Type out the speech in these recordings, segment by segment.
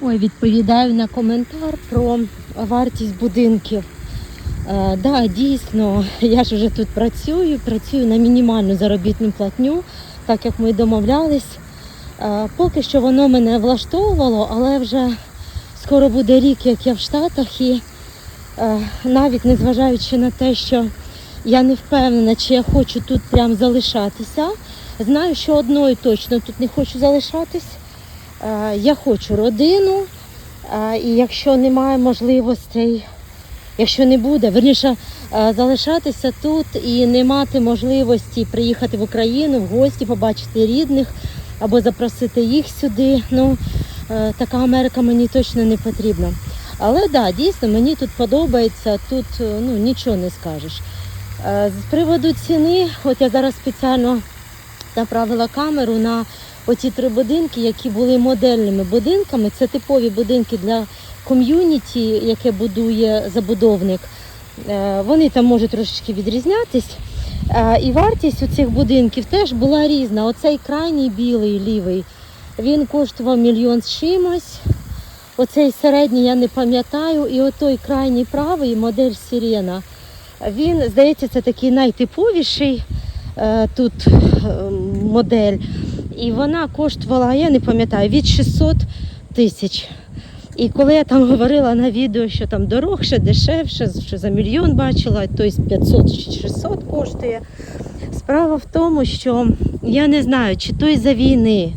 Ой, відповідаю на коментар про вартість будинків. Е, да, дійсно, я ж вже тут працюю, працюю на мінімальну заробітну платню, так як ми домовлялись. Е, поки що воно мене влаштовувало, але вже скоро буде рік, як я в Штатах, і е, навіть незважаючи на те, що я не впевнена, чи я хочу тут прям залишатися. Знаю, що одною точно тут не хочу залишатись. Е, Я хочу родину, е, і якщо немає можливостей, якщо не буде, верніше е, залишатися тут і не мати можливості приїхати в Україну в гості, побачити рідних або запросити їх сюди. Ну, така Америка мені точно не потрібна. Але так, да, дійсно, мені тут подобається, тут ну, нічого не скажеш. З приводу ціни, от я зараз спеціально направила камеру на оці три будинки, які були модельними будинками. Це типові будинки для ком'юніті, яке будує забудовник. Е, Вони там можуть трошечки відрізнятись. Е, І вартість у цих будинків теж була різна. Оцей крайній білий лівий, він коштував мільйон з чимось. Оцей середній я не пам'ятаю. І отой крайній правий модель Сірена. Він, здається, це такий найтиповіший е, тут е, модель. І вона коштувала, я не пам'ятаю, від 600 тисяч. І коли я там говорила на відео, що там дорогше, дешевше, що за мільйон бачила, то із 500 чи 600 коштує. Справа в тому, що я не знаю, чи то із-за війни,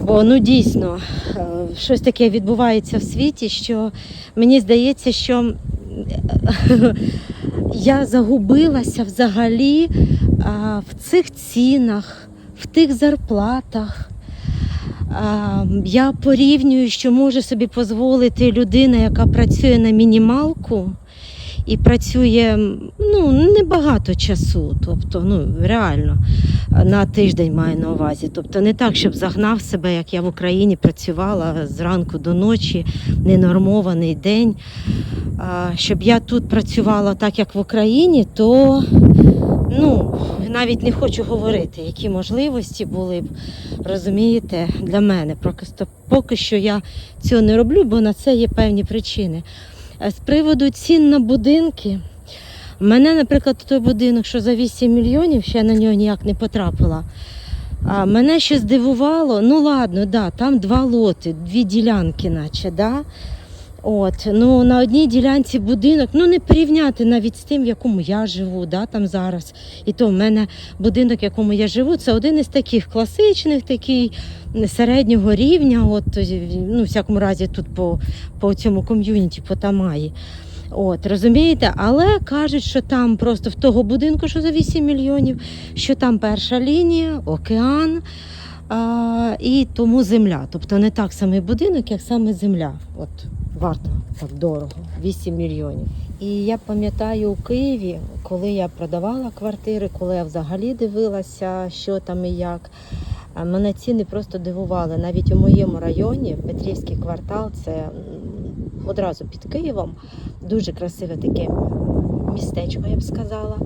бо ну дійсно е, щось таке відбувається в світі, що мені здається, що я загубилася взагалі в цих цінах, в тих зарплатах. Я порівнюю, що може собі дозволити людина, яка працює на мінімалку і працює ну, небагато часу, тобто ну, реально на тиждень маю на увазі. Тобто не так, щоб загнав себе, як я в Україні працювала зранку до ночі, ненормований день. Щоб я тут працювала так, як в Україні, то ну, навіть не хочу говорити, які можливості були б, розумієте, для мене. Поки що я цього не роблю, бо на це є певні причини. З приводу цін на будинки, мене, наприклад, той будинок, що за 8 мільйонів, ще на нього ніяк не потрапила. А мене ще здивувало, ну ладно, да, там два лоти, дві ділянки, наче, да. От, ну на одній ділянці будинок, ну не порівняти навіть з тим, в якому я живу, да, там зараз. І то в мене будинок, в якому я живу, це один із таких класичних, такий середнього рівня. От, ну, в всякому разі, тут по, по цьому ком'юніті, по Тамаї. От, розумієте, але кажуть, що там просто в того будинку, що за 8 мільйонів, що там перша лінія, океан. А, і тому земля. Тобто не так самий будинок, як саме земля. От варто так дорого, 8 мільйонів. І я пам'ятаю у Києві, коли я продавала квартири, коли я взагалі дивилася, що там і як. Мене ціни просто дивували. Навіть у моєму районі, Петрівський квартал, це одразу під Києвом, дуже красиве таке містечко, я б сказала.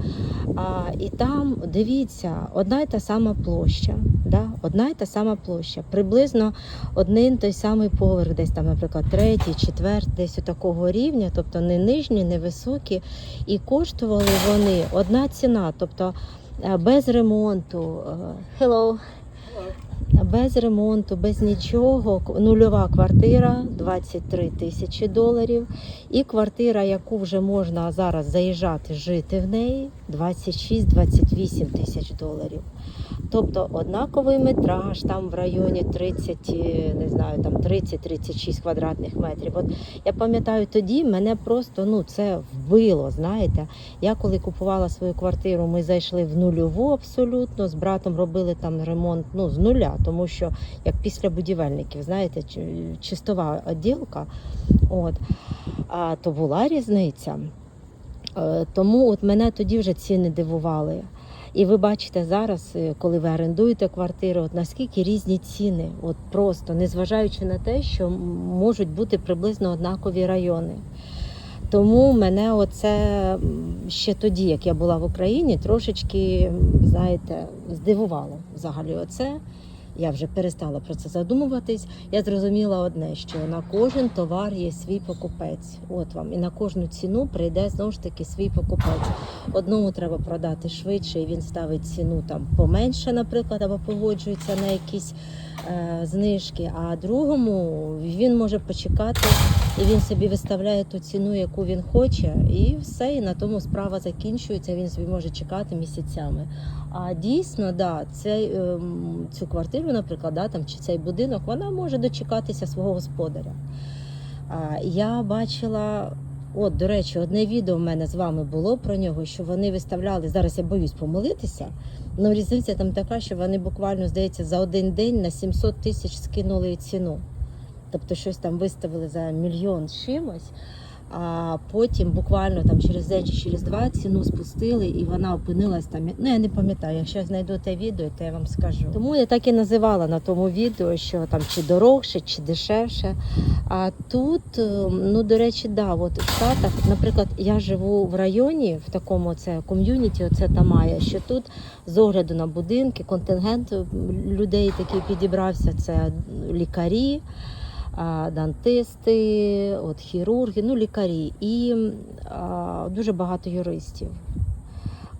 А, і там, дивіться, одна й та сама площа. Да? Одна й та сама площа. Приблизно один той самий поверх, десь там, наприклад, третій, четвертий, десь у такого рівня, тобто не нижні, не високі. І коштували вони одна ціна, тобто е, без ремонту. е, Hello. Без ремонту, без нічого. Нульова квартира 23 тисячі доларів. І квартира, яку вже можна зараз заїжджати, жити в неї 26-28 тисяч доларів. Тобто однаковий метраж там в районі 30, е, не знаю, там 30-36 квадратних метрів. От я пам'ятаю тоді, мене просто ну це вбило. Знаєте, я коли купувала свою квартиру, ми зайшли в нульову абсолютно. З братом робили там ремонт ну з нуля, тому що як після будівельників, знаєте, чистова відділка. От а то була різниця. Е, Тому от мене тоді вже ціни дивували. І ви бачите зараз, е, коли ви орендуєте квартиру, от наскільки різні ціни, от просто незважаючи на те, що можуть бути приблизно однакові райони. Тому мене оце ще тоді, як я була в Україні, трошечки, знаєте, здивувало взагалі оце. Я вже перестала про це задумуватись. Я зрозуміла одне, що на кожен товар є свій покупець. От вам, і на кожну ціну прийде знову ж таки свій покупець. Одному треба продати швидше, і він ставить ціну там поменше, наприклад, або погоджується на якісь е, знижки. А другому він може почекати, і він собі виставляє ту ціну, яку він хоче, і все. І на тому справа закінчується. Він собі може чекати місяцями. А дійсно, да, цей, ем, цю квартиру, наприклад, да, там, чи цей будинок, вона може дочекатися свого господаря. Я бачила, от, до речі, одне відео в мене з вами було про нього, що вони виставляли, зараз я боюсь помилитися, але різниця там така, що вони буквально, здається, за один день на 700 тисяч скинули ціну. Тобто щось там виставили за мільйон чимось, а потім буквально там через день чи через два ціну спустили, і вона опинилась там. Ну я не пам'ятаю, якщо я знайду те відео, то я вам скажу. Тому я так і називала на тому відео, що там чи дорогше, чи дешевше. А тут, е, ну до речі, да, от в Штатах, наприклад, я живу в районі, в такому це ком'юніті, оце Тамая, що тут з огляду на будинки, контингент людей такий підібрався. Це лікарі дантисти, от хірурги, ну лікарі і а, дуже багато юристів.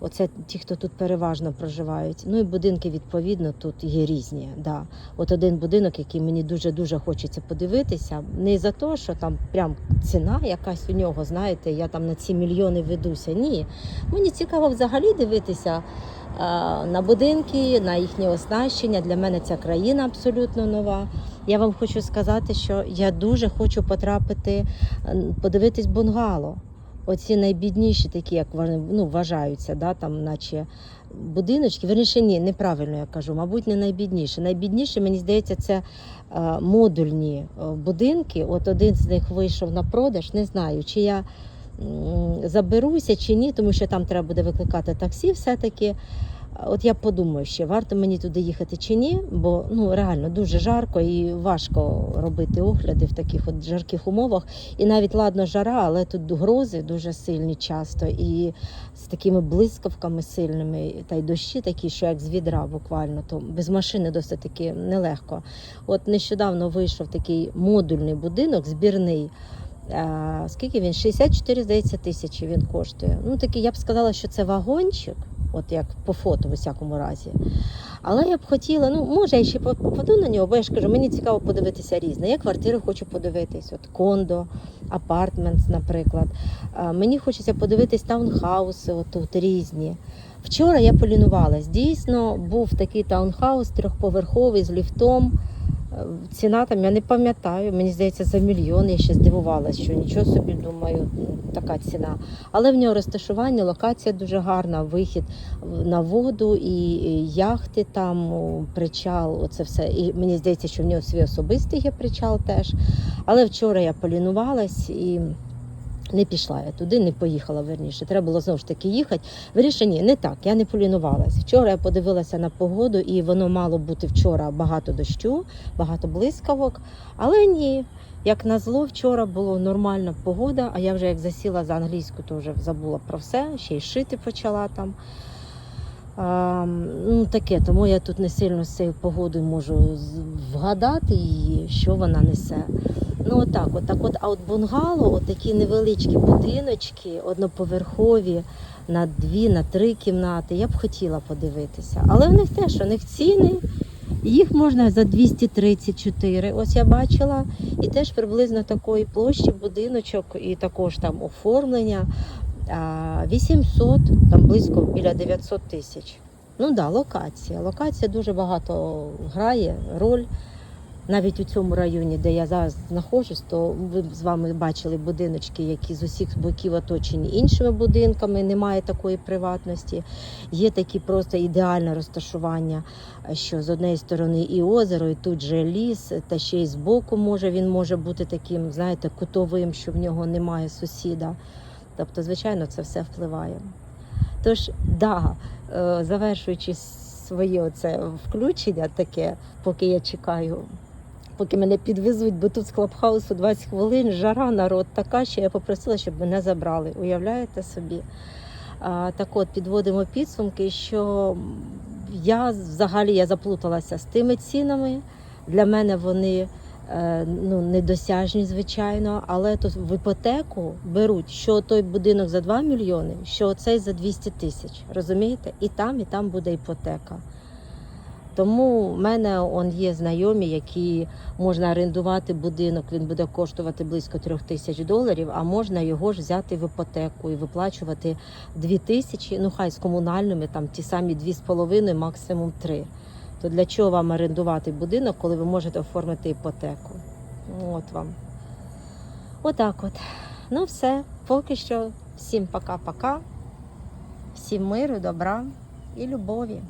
Оце ті, хто тут переважно проживають. Ну і будинки, відповідно, тут є різні. Да. От один будинок, який мені дуже-дуже хочеться подивитися, не за те, що там прям ціна якась у нього, знаєте, я там на ці мільйони ведуся. Ні. Мені цікаво взагалі дивитися на будинки, на їхнє оснащення. Для мене ця країна абсолютно нова. Я вам хочу сказати, що я дуже хочу потрапити, е, подивитись бунгало. Оці найбідніші, такі, як вони ну, вважаються, да, там, наче будиночки. Верніше, ні, неправильно я кажу, мабуть, не найбідніші. Найбідніші, мені здається, це е, модульні е, будинки. От один з них вийшов на продаж. Не знаю, чи я заберуся, чи ні, тому що там треба буде викликати таксі все-таки. От я подумаю, ще варто мені туди їхати чи ні, бо ну реально дуже жарко і важко робити огляди в таких от жарких умовах. І навіть ладно жара, але тут грози дуже сильні часто і з такими блискавками сильними, та й дощі такі, що як з відра буквально, то без машини досить таки нелегко. От нещодавно вийшов такий модульний будинок, збірний. Скільки він? 64, здається, тисячі він коштує. Ну такий, я б сказала, що це вагончик от як по фото, в усякому разі. Але я б хотіла, ну може я ще попаду на нього, бо я ж кажу, мені цікаво подивитися різне. Я квартири хочу подивитись, от кондо, апартмент, наприклад. Мені хочеться подивитись таунхауси, от тут різні. Вчора я полінувалась. Дійсно, був такий таунхаус трьохповерховий з ліфтом. Ціна там, я не пам'ятаю, мені здається, за мільйон. Я ще здивувалася, що нічого собі думаю, така ціна. Але в нього розташування, локація дуже гарна, вихід на воду і яхти там, причал, оце все. І мені здається, що в нього свій особистий є причал теж. Але вчора я полінувалась і. Не пішла я туди, не поїхала верніше. Треба було знову ж таки їхати. Вирішення не так. Я не полінувалась. Вчора я подивилася на погоду, і воно мало бути вчора багато дощу, багато блискавок. Але ні. Як назло, вчора була нормальна погода, а я вже як засіла за англійську, то вже забула про все, ще й шити почала там. А, ну, таке, тому я тут не сильно з цією погодою можу вгадати її, що вона несе. Ну, отак, от, так от, а от бунгало, от такі невеличкі будиночки, одноповерхові, на дві, на три кімнати, я б хотіла подивитися. Але в них теж, у них ціни, їх можна за 234, ось я бачила, і теж приблизно такої площі будиночок, і також там оформлення. 800, там близько біля 900 тисяч. Ну так, да, локація. Локація дуже багато грає роль. Навіть у цьому районі, де я зараз знаходжусь, то ви з вами бачили будиночки, які з усіх боків оточені іншими будинками, немає такої приватності. Є такі просто ідеальне розташування, що з однієї сторони і озеро, і тут же ліс, та ще й з боку може він може бути таким, знаєте, кутовим, що в нього немає сусіда. Тобто, звичайно, це все впливає. Тож, да, е, завершуючи своє оце включення таке, поки я чекаю, поки мене підвезуть, бо тут з клабхаусу 20 хвилин, жара, народ така, що я попросила, щоб мене забрали. Уявляєте собі? А, так от, підводимо підсумки, що я взагалі я заплуталася з тими цінами. Для мене вони е, ну, недосяжні, звичайно, але то в іпотеку беруть що той будинок за 2 мільйони, що цей за 200 тисяч. Розумієте? І там, і там буде іпотека. Тому в мене он є знайомі, які можна орендувати будинок, він буде коштувати близько трьох тисяч доларів, а можна його ж взяти в іпотеку і виплачувати дві тисячі, ну хай з комунальними, там ті самі дві з половиною, максимум три. То для чого вам орендувати будинок, коли ви можете оформити іпотеку? От вам. Отак от. Ну все, поки що. Всім пока-пока. Всім миру, добра і любові.